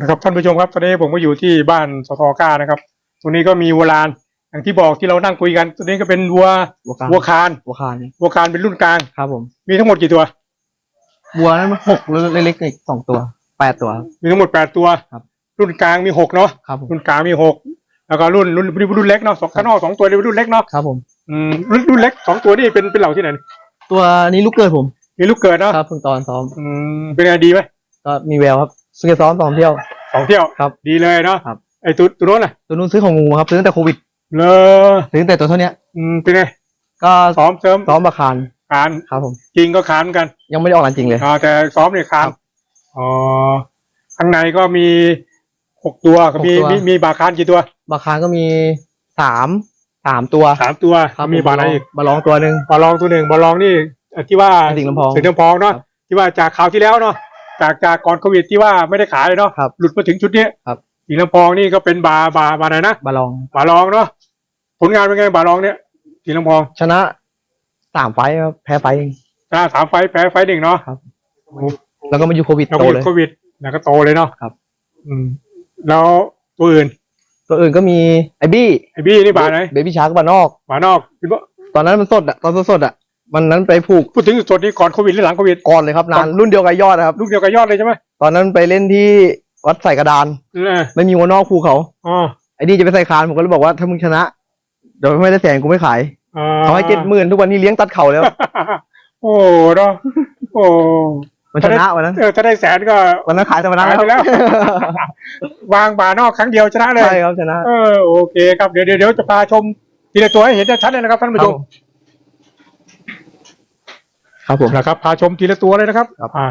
นะครับท่านผู้ชมครับตอนนี้ผมก็อยู่ที่บ้านสทก้านะครับ ตรงนี้ก็มีวัวลาน อย่างที่บอกที่เรานั่งคุยกันตัวนี้ก็เป็นวัววัวคาน วัวคานวัวคานวัวคานเป็นรุ่นกลาง ครับผมมีทั้งหมดกี่ตัววัวนั้นมันหกเล็กๆอีกสองตัวแปดตัว มีทั้งหมดแปดตัวครับ รุ่นกลางมีหกเนาะครับผมรุ่นกลางมีหกแล้วก็รุ่นรุ่นรุ่นรุ่นเล็กเนาะสองข้างนอกสองตัวนี่เป็นรุ่นเล็กเนาะครับผม อืมรุ่นรุ่นเล็กสองตัวนี่เป็นเป็นเหล่าที่ไหนตัวนี้ลูกเกิดผมมีลูกเกิดเนาะครับเพิ่งตอนซ้อมอืมเป็นไงดีไหมก็มีแววครับ ซื้อซ้อมสองเที่ยว สองเที่ยวครับดีเลยเนาะครับ ไอ้ตัวตัวโน้นน่ะตัวนู้นซื้อของงูครับซื้อตั้งแต่โควิดเลอซื้อตั้งแต่ตัวเท่าเนี้ยอืมเป็นไงก็ซ้อมเสริมซ้อมบาคารคานครับผมจริงก็คานเหมือนกัน ยังไม่ได้ออกงานจริงเลยอ่าแต่ซ้อมเนี่ยคานครับอ๋อข้างในก็มีหกตัวก็มีหกตัวมีมีบาคานกี่ตัว บาคารก็มีสามสามตัวสามตัวครับมีผบาอะไรอีกบาลองตัวหนึ่งบาลองตัวหนึ่งบาลองนี่เอ่อที่ว่าสิงห์ลำพองสิงห์ลำพองเนาะครับที่ว่าจากคราวที่แล้วเนาะ จากจากก่อนโควิดที่ว่าไม่ได้ขายเนาะครับหลุดมาถึงชุดนี้ครับสิงห์ลำพองนี่ก็เป็นบาบาบาไหนนะบาลอง บาลองเนาะผลงานเป็นไงบาลองเนี่ยสิงห์ลำพองชนะสามไฟต์ครับแพ้ไฟต์เองชนะสามไฟท์แพ้ไฟท์หนึ่งเนาะครับแล้วก็มาอยู่โควิดแล้วโตก็เลย โควิดแล้วก็โตเลยเนาะครับ อืม แล้วตัวอื่นตัวอื่นก็มีไอ้บี้ไอ้บี้นี่บาไหนเบบี้ชาร์กบานอก บานอกเป็นว่าตอนนั้นมันสดอะตอนสดๆอะ มันนั้นไปผูกพูดถึงสดนี่ก่อนโควิดหรือหลังโควิด ก่อนเลยครับนานรุ่นเดียวกับยอดนะครับ ลูกเดียวกับยอดเลยใช่ไหมตอนนั้นไปเล่นที่วัดใส่กระดาน เออไม่มีวัวนอกผูกเขาอ๋อไอ้นี่จะไปใส่คานผมก็เลยบอกว่าถ้ามึงชนะเดี๋ยวไม่ได้แสนกูไม่ขายอ่าเขาให้เจ็ดหมื่นทุกวันนี้เลี้ยงตัดเขาแล้ว โอ้เนาะโอ้มันชนะวันนั้นเออถ้าได้แสนก็วันนั้นขายแต่วันนั้นขายไปแล้ว วางบานอกครั้งเดียวชนะเลยใช่ครับชนะ เออโอเคครับเดี๋ยวเดี๋ยวเดี๋ยวจะพาชมทีละตัวให้เห็นชัดๆเลยนะครับท่านผู้ชม ครับผมนะครับพาชมทีละตัวเลยนะครับครับอ่า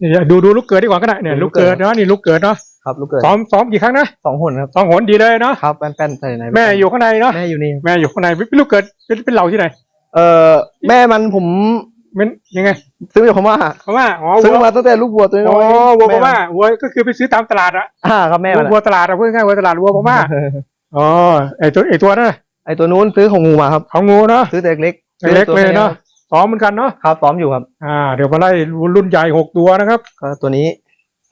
นี่ดูดูลูกเกิดดีกว่าก็ได้เนี่ยดูลูลูกกเกิเกิด ดเนาะนี่ลูกเกิดเนาะครับลูกเกิดซ้อมซ้อมกี่ครั้งนะสองหนครับสองหนดีเลยเนาะครับแป้นๆใส่ในแม่อยู่ข้างในเนาะแม่อยู่นี่แม่อยู่ข้างในเป็นลูกเกิดเป็นเป็นเหล่าที่ไหนเออแม่มันผมเป็นยังไงซื้อมาจากพม่าเพราะว่าอ๋อซื้อวัวมาตั้งแต่ลูกวัวตัวน้อ๋ออยวัวพแนม่าวัวก็คือไปซื้อตามตลาดอะอ่าครับแม่มันวัวตลาดอะพูดง่ายๆวัวตลาดวัวพม่าอ๋อไอตัวไอตัวนั่นน่ะไอตัวนู้นซื้อของงูมาครับของงูเนาะ ซื้อแต่เล็กๆซื้อเล็กตัวเลยแค่เนาะ ซ้อมเหมือนกันเนาะครับซ้อมอยู่ครับ อ่า เดี๋ยวมาไล่รุ่นใหญ่หกตัวนะครับก็ตัวนี้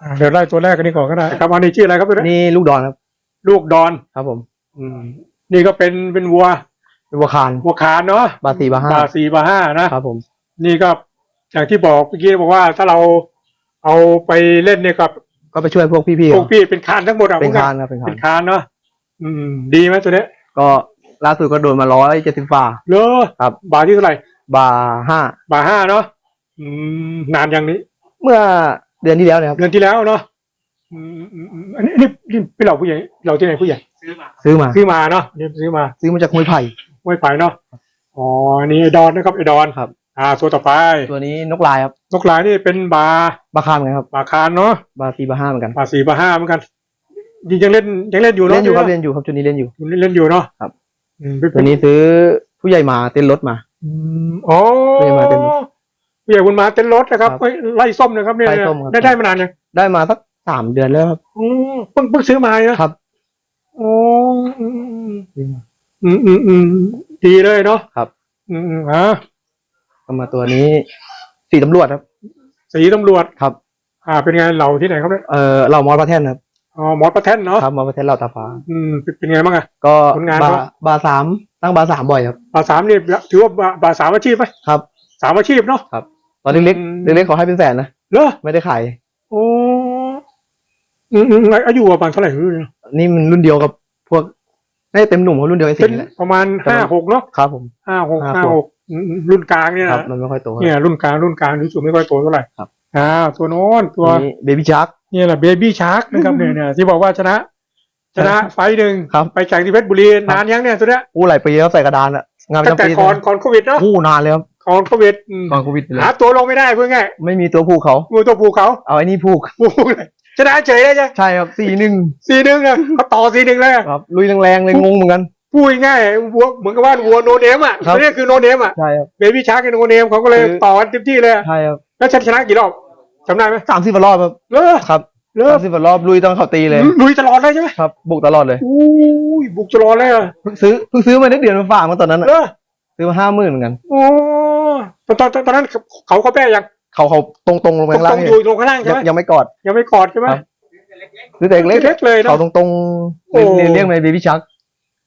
อ่าเดี๋ยวไล่ตัวแรกกันนี้ก่อนก็ได้ครับอันนี้ชื่ออะไรครับตัวนี้นี่ลูกดอนครับ ลูกดอนครับผม อืม นี่ก็เป็นเป็นวัวเป็นวัวคานวัวขานเนาะบาสีบาห้าบาสี่บาห้านะครับผม นี่ก็อย่างที่บอกเมื่อกี้บอกว่าถ้าเราเอาไปเล่นเนี่ยกับก็ไปช่วยพวกพี่พวกพี่เป็นคานทั้งหมดอะๆเป็นพวกคานครับเป็นคาเป็นนคานเนาะอืม ดีไหมตัวเนี้ยก็ล่าสุดก็โดนมาร้อยเจ็ดสิบฝ่าเลอครับ บาทที่เท่าไหร่ บาห้าบาห้าเนาะอืมนานอย่างนี้ เมื่อเดือนที่แล้วเนะครับ เดือนที่แล้วเนาะอืมอืมอืมอันนี้นี่นี่เป็นเราผู้ใหญ่เราที่ไหนผู้ใหญ่ซื้อมา ซื้อมาเนาะนี่ซื้อมาซื้อมาจากห้วยไผ่ไม่ไปเนาะอ๋ออันนี่ไอดอนนะครับไอดอนครับ อ่าตัวต่อไปตัวนี้นกลายครับนกลายนี่เป็นบาบาคานเหมือนกันครับบาคานเนาะบาสีบาห้าเหมือนกันบาสี่บาห้าเหมือนกันยังเล่นยังเล่นอยู่เนาะเล่นอยู่ครับเล่นอยู่ครับชุดนี้เล่นอยู่ เล่นอยู่เนาะครับ อืมเป็นตัวนี้ซื้อผู้ใหญ่มาเต้นรถมา อืมอ๋อผู้ใหญ่มาเต้นรถผู้ใหญ่บุญมาเต้นรถนะครับครับเอ้ยไล่ส้มนะครับเนี่ยไล่ส้มครับ ได้ได้มานานยังได้มาสักสามเดือนแล้วครับ อืมเพิ่งเพิ่งซื้อมาเนาะครับ อ๋ออืมอืมอืมอืมดีเลยเนาะครับ อืมอืมอ่าก็มาตัวนี้สีตำรวจครับ สีตำรวจครับ อ่า เป็นไงเราที่ไหนครับเนี่ยเออเรามอสพระแท่นครับ อ๋อหมอประแท่นเนาะครับมอสพระแท่นเราตาฟ้าอืมเป็นเป็นไงบ้างอะก็ผลงานบาเขาบาสามตั้งบาสามบ่อยครับบาสามนี่ถือว่าบาบาสามอาชีพไหมครับสามอาชีพเนาะตอนเล็กอืมๆเล็กๆเขาให้เป็นแสนนะเหรอไม่ได้ขายโอ้อืมอืมอายุประมาณเท่าไหร่ไม่รู้เนี่ยนี่มันรุ่นเดียวกับพวกได้เต็มหนุ่มเขารุ่นเดียวไอ้สิเป็นงห์นี่แหละประมาณแต่ห้ามันหกเนาะครับผมห้าหกห้าห้าหหกกอืมรุ่นกลางเนี่ยครับนะมันไม่ค่อยโตเนี่ยรุ่นกลางรุ่นกลางรู้สึกไม่ค่อยโตเท่าไหร่ครับ อ่าตัวโน้นตัวนี่เบบี้ชาร์กนี่แหละเบบี้ชาร์กนะครับเนี่ยเนี่ยที่บอกว่าชนะ ชนะไฟต์หนึ่งครับไปแข่งที่เพชรบุรีนานยังเนี่ยตัวเนี้ยอู้หลายปีแล้วใส่กระดานอะงานประตั้งจำแต่ปีก่อนก่อนโควิดเนาะอู้นานเลยครับก่อนโควิดอืมก่อนโควิดไปเลยหาตัวลงไม่ได้เพื่อไงายไม่มีตัวผูกเขางูตัวผูเขาเอาไอ้นี่ผูกผูเลยชนะเฉยได้ใช่ใช่ครับสี่หนึ่งสีหนึ่งอะเขาต่อสีหนึ่งเลยอะครับลุยแรงๆเลยงงเหมือนกันพูดง่ายๆวัวเหมือนกับว่าวัวโนเนมอะครับนี่คือโนเนมอะใช่ครับเบบี้ชาร์กโนเนมเขาก็เลยคือต่อกันเต็มที่เลยอะใช่ครับแล้วชนะกี่รอบ จำได้ไหมสามสิบรอบครับเลิกครับเลิสากมสิบรอบลุยตอนเขาตีเลยลุยตลอดเลยใช่ไหมครับ บุกตลอดเลยอู้ยบุกตลอดเลยอะเพิ่งซื้อเพิ่งซื้อมาได้เดือนมาฝากมาตอนนั้นอะเลิกซื้อมาห้าหมื่นเหมือนกันโอ้ตอนตอนตอนตอนนั้นเขาเขาแป้ยังเขาเขาตรงตรงๆลงไปตรงข้างล่างตรงเนี่อยยู่ลงข้างล่างใช่ยังไหมยังไม่กอด ยังไม่กอดใช่ไหมครับ ซื้อแต่เล็กเล็กเลยๆนะ เขาตรงโอ้ๆเรียนเรียกในเบบี้ชัก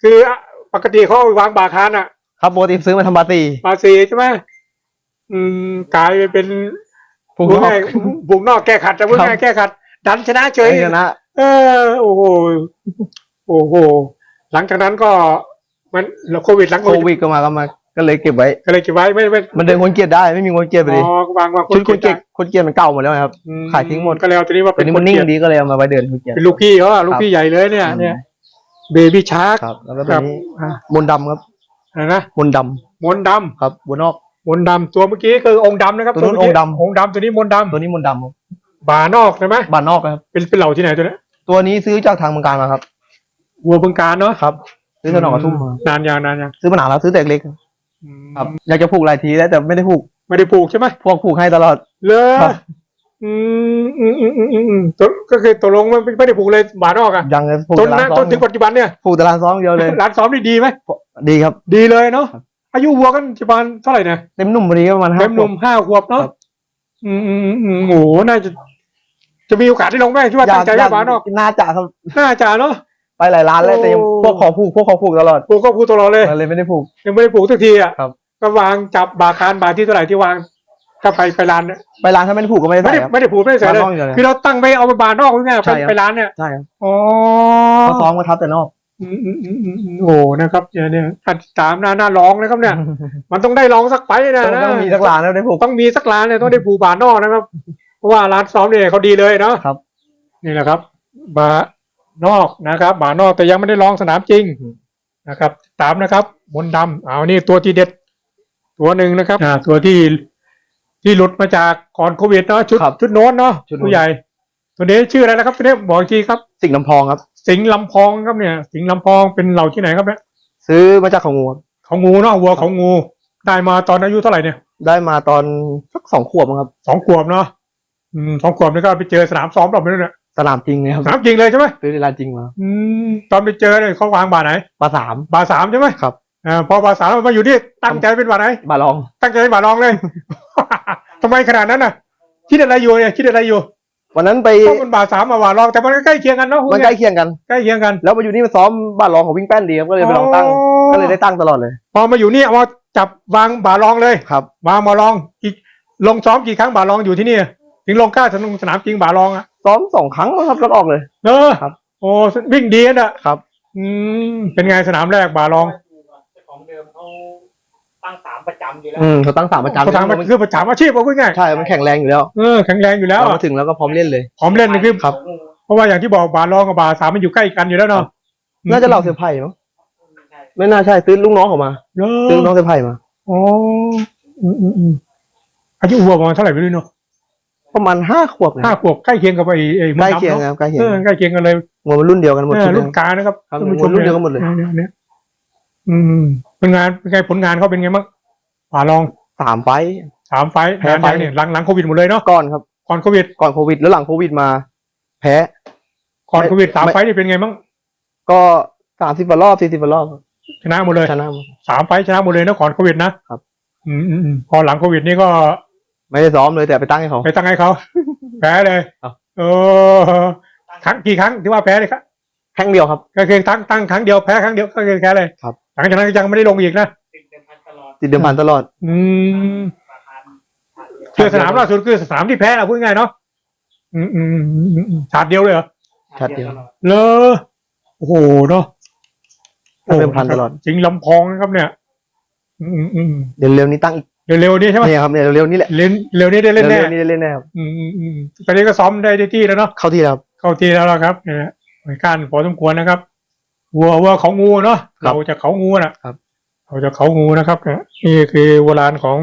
คือปกติเขาเอาไปวางบาคานอะครับปกติซื้อมาทำปาร์ตี้บาซีใช่ไหมอืมกลายไปเป็น ผูกพูดนอกง่ายบุกนอกแก้ขัดจะพูดครับง่ายแก้ขัด ดันชนะเฉยชนะ เออ โอ้โหโอ้โหหลังจากนั้นก็มันโควิดหลังโคโควิดวิดก็มาก็มาก็เลยเก็บไว้ก็เลยเก็บไว้ไม่ไม่มันเดินคนเกลียดได้ไม่มีคนเกลียดไปอ๋ดิอวางวางชุดคนเกลียดคนเกลียดมันเก่าหมดแล้วครับอืมขายทิ้งหมดก็แล้วทีนี้ว่าตัเป็วนนี้คมันนนิ่งเกลียดดีก็เลยเอามาไว้เดินคนเกลียดเป็นลูกพี่เขาอะลูกพี่ใหญ่เลยเนี่ยเนี่ยเบบี้ชาร์กครับแล้วก็คตัวรับนี้อะมนต์ดำครับอะไรนะมนต์ดมนต์ดำครับบัวนอกำ มนต์ดำตัวเมื่อกี้คือองค์ดำนะครับตัวนู้นเมื่กี้องค์ดำ องค์ดำตัวนี้มนต์ดตัวนี้มนต์ดำครับำบานอกใช่ไหมบานนอกครับ เป็นเป็นเหล่าที่ไหนตัวเนี้ยตัวนี้ซื้อจากทางเมืองการมาครับ วัวบึงการเนาะครับ ซื้อถนนกระทุ่มมา นานยังนานยังซื้อมานานแล้วซื้อแต่เล็กครับอืมครับ อยากจะผูกหลายทีแล้วแต่ไม่ได้ผูก ไม่ได้ปลูกใช่ไหมพวกผูกให้ตลอด เลยครับ อืมอืมอืมอืมอืมอืมตัวก็คือตกลงไม่ไม่ได้ปลูกเลยบานอกอะยังเลยผูกจแต่นร้านะนซ้อจมนถึงปัจจุบันเนี่ย ผูกแต่ร้านซ้อมเดียวเลย ร้านซ้อมนี่ดีไหมดีครับ ดีเลยเนาะครับ อายุวัวกันปัจจุบันเท่าไหร่เนี่ยเต็มหนุ่มพอดีก็ประมาณห้าเต็มหนุ่มห้าขวบเนาะครับ อืมอืมอืมอืมโอ้โหน่าจะ จะมีโอกาสได้ลงไหมที่ว่าตั้งใจไว้บานอกน่าจะครับน่าจะเนาะ ไปหลายร้านแล้วแต่ยังโอ้ พวกขอผูกพวกขอผูกตลอดปลูกก็ปลูกตลอดเลยเลยไม่ได้ผูก ยังไม่ได้ปลูกสักทีอะครับ ก็วางจับบาคารบาที่เท่าไหร่ที่วางก็ไปไปร้านเนี่ยไปร้านถ้าไม่ได้ผูกก็ไม่ได้ไม่ใส่ได้ครับ ไม่ได้ปลูกไม่ได้ใส่เลย บานนอกอย่างเดียวเลยคือเราตั้งไปเอาไปบานนอกหรือไงไปใช่ครับ ไปร้านเนี่ยใช่ครับอ๋อพอซ้อมก็ทับแต่นอก อืมอืมอืมอืมอืมโอ้นะครับเนี่ยเนี่ยถ้าตามหน้าหน้าร้องนะครับเนี่ย มันต้องได้ร้องสักไปนะต้องนะต้องมีสักร้านแล้วได้ผูกต้องมีสักร้านเนี่ยต้องได้ผูกบานนอกนะครับ เพราะว่าร้านซ้อมเนี่ยเขาดีเลยเนาะครับ นี่แหละครับ บานอกนะครับ บานอกแต่ยังไม่ได้ลองสนามจริงนะครับตามนะครับมนต์ดำเอานี่ตัวที่เด็ด ตัวหนึ่งนะครับอ่าตัวที่ที่หลุดมาจากก่อนโควิดเนาะชุดครับชุดโน้นเนาะชุดโน้นผู้ใหญ่ ตัวนี้ชื่ออะไรนะครับตัวนี้บอกอีกทีครับ สิ่งลำพองครับ สิงห์ลำพองครับเนี่ย สิงห์ลำพองเป็นเหล่าที่ไหนครับเนี่ยซื้อมาจากของงูครับของงูเนาะวัวของงู ได้มาตอนอายุเท่าไหร่เนี่ยได้มาตอนสักสองขวบมั้งครับสองขวบเนาะอืมสองขวบนี่ก็ไปเจอสนามซ้อมรอบนี้เนี่ยสนามจริงเลยครับสนามจริงเลยใช่ไหมซื้อในร้านจริงมาอืมตอนไปเจอเนี่ยเขาวางบาไหนบาสามบาสามใช่ไหมครับอ่าพอบาสามมาอยู่ที่ตั้งใจเป็นบาไหนบาลอง ตั้งใจเป็นบารองเลยทำไมขนาดนั้นน่ะ คิดอะไรอยู่เนี่ยคิดอะไรอยู่ วันนั้นไปต้องเป็นบาสามมาบารองแต่มันก็ใกล้เคียงกันเนาะมันใกล้เคียงกัน ใกล้เคียงกัน แล้วมาอยู่นี่มาซ้อมบาลองของวิ่งแป้นดีครับก็เลยไปลองตั้ง ก็เลยได้ตั้งตลอดเลย พอมาอยู่นี่เอามาจับวางบารองเลยครับวางบารองอีกลงซ้อมกี่ครั้งบารองอยู่ที่นี่ถึงลงกล้าสนามสนามจริงบารองอะซ้อมสองครั้งมั้งครับก็ออกเลย เออครับ โอ้วิ่งดีนะ ครับ อืมเป็นไงสนามแรกบารอง เจ้าของเดิมเขา ตั้งสามประจำอยู่แล้วอืมเขาตั้งสามประจำเขาถามมันคือประจำอาชีพเอาพูดง่ายใช่ มันแข็งแรงอยู่แล้วเออแข็งแรงอยู่แล้วเราอะมาถึงแล้วก็พร้อมเล่นเลย พร้อมเล่นนี่คือครับ เพราะว่าอย่างที่บอกบารองกับบาสามมันอยู่ใกล้กันอยู่แล้วเนาะน่าจะเหล่าเซอร์ไพรส์มั้งใช่ไม่น่าใช่ซื้อลูกน้องเขามาเอซื้ออลูกน้องเซอร์ไพรส์มาอ๋ออืมอืมอืมอายุวัวประมาณเท่าไหร่ไม่รู้เนาะประมาณห้าขวบนะห้าขวบใกล้เคียงกับไอ้ไอ้มใกล้ดดำเคียงเนาะครับใกล้เคียงเออใกล้เคียงกันเลยหัวมันรุ่นเดียวกันหมดเอชุอดรุ่นกลางนะครับครับท่านผู้ชมรุ่นเดียวกันหมดเลย นี่นี่อืม เป็นงานเป็นไงผลงานเขาเป็นไงบ้างป่าลองสามไฟท์สามไฟท์แพ้นานไฟท์ยังเนี่ยหลังหลังโควิดหมดเลยเนาะก่อนครับ ก่อนโควิดก่อนโควิด แล้วหลังโควิดมา แพ้ ก่อนโควิดสามไม่ ไฟท์นี่เป็นไงบ้างก็สามสิบกว่ารอบสี่สิบกว่ารอบชนะหมดเลยชนะหมด สามไฟท์ชนะหมดเลยนะก่อนโควิดนะครับ อืมอืมอืมพอหลังโควิดนี่ก็ไม่ได้ซ้อมเลยแต่ไปตั้งให้เขา ไปตั้งให้เขา แพ้เลยครับ เออครั้งกี่ครั้งที่ว่าแพ้เลยครับ แข่งเดียวครับ ก็คือตั้งตั้งครั้งเดียวแพ้ครั้งเดียวก็คือแพ้เลยครับ หลังจากนั้นก็ยังไม่ได้ลงอีกนะติดเดิมพันตลอดติดเดิมพันตลอด อืมประธานคือสนามล่าสุดคือสนามที่แพ้เราพูดง่ายเนาะอืมอืมอืมอืมอืมฉาดเดียวเลยเหรอชัดเดียว ตลอดเลอโอ้โหเนาะเดิมพันตลอด จริงลำพองนะครับเนี่ยอืมอืมอืมเดี๋ยวเร็วนี้ตั้งอีกเร็วๆนี้ใช่ไหมเนี่ยครับเนี่ยเร็วๆนี้แหละเล่นเร็วนี้ได้เล่นแน่เร็วๆนี้ได้เล่นแน่ครับอืมอืมอืมตอนนี้ก็ซ้อมได้ได้ที่แล้วเนาะ เข้าที่แล้วครับ เข้าที่แล้วล่ะครับเนี่ยหน่วยการพอสมควรนะครับ วัววัวเขางูเนาะครับเราจะเขางูนะครับ เราจะเขางูนะครับเนี่ยนี่คือโบราณของ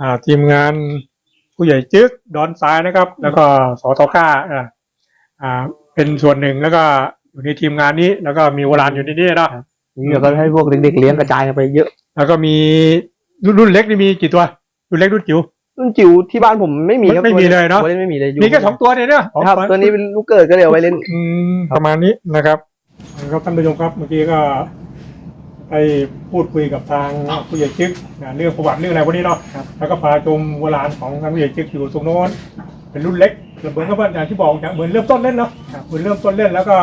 อ่าทีมงานผู้ใหญ่จึกดอนซ้ายนะครับ แล้วก็สอทอก้าอ่าอ่าเป็นส่วนหนึ่งแล้วก็อยู่ในทีมงานนี้ แล้วก็มีโบราณอยู่ในนี้เนาะนี่เดี๋ยวก็ให้พวกเด็กๆเลี้ยงกระจายกันไปเยอะแล้วก็มีรุ่นรุ่นเล็กนี่มีกี่ตัวรุ่นเล็กรุ่นจิ๋ว รุ่นจิ๋วที่บ้านผมไม่มีครับไม่มีเลยเนอะ ตัวไม่มีเลยยู่มีแค่สองตัวเนี่ยเนี่ยสองครับตัวตัวนี้เป็นลูกเกิดก็เลยเอาไว้เล่น อืมประมาณนี้นะครับ ครับท่านผู้ชมครับเมื่อกี้ก็ไปพูดคุยกับทางผู้ใหญ่จึกนะเรื่องประวัติเรื่องอะไรพวกนี้เนาะแล้วก็พาชมโบราณของทางผู้ใหญ่จึกอยู่ตรงโน้นไปเป็นรุ่นเล็กเหมือนกับว่าอย่างที่บอกอย่างเหมือนเริ่มต้นเล่นเนาะเหมือนเริ่มต้นเล่นแล้วก็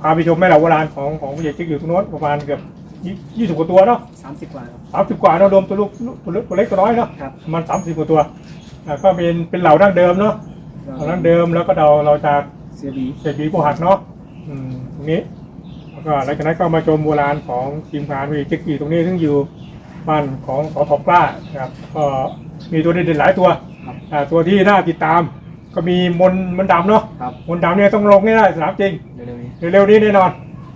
พาไปชมแม่เหล่าโบราณของของผู้ใหญ่จิ๊กอยู่ตรงโน้นประมาณเกือบยี่สิบกว่าตัวเนาะสามสิบกว่าครับสามสิบกว่าเนาะรวมตัวลูกตัวเล็กตัวเล็กตัวน้อยเนาะครับประมันสามสิบกว่าตัวแล้วก็เป็นเป็นเหล่าดั้งเดิมเนาะเหล่าดั้งเดิมแล้วก็เราเราจะเสียบีเศรษฐีผู้หักเนาะอืมตรงนี้ แล้วก็หลังจากนั้นก็มาชมโบราณของทีมงานวีเจ็กกี้ตรงนี้ซึ่งอยู่บ้านของสอทอกล้านะครับก็มีตัวเด่นๆหลายตัวอ่าตัวที่น่าติดตาม ก็มีมนต์มนต์ดำเนาะครับมนต์ดำเนี่ยต้องลงให้ได้สนามจริงเร็วๆนี้เร็วๆนี้แน่นอน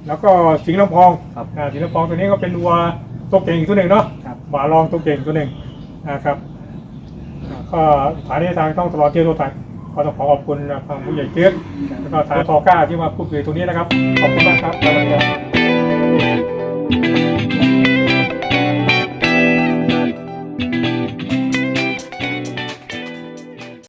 แล้วก็สิงห์ลำพองครับอ่าสิงห์ลำพองตัวนี้ก็เป็นวัวตัวเก่งอีกตัวหนึ่งเนาะครับหมาลองตัวเก่งตัวหนึ่งนะครับอ่าก็สถานีทางต้องตลอดเที่ยวตัวไทย ก็ต้องขอขอบคุณทางผู้ใหญ่เจ๊กแล้วก็ทางทอก้าที่มาพูดคุยตรงนี้นะครับ ขอบคุณมากครับสวัสดีครับ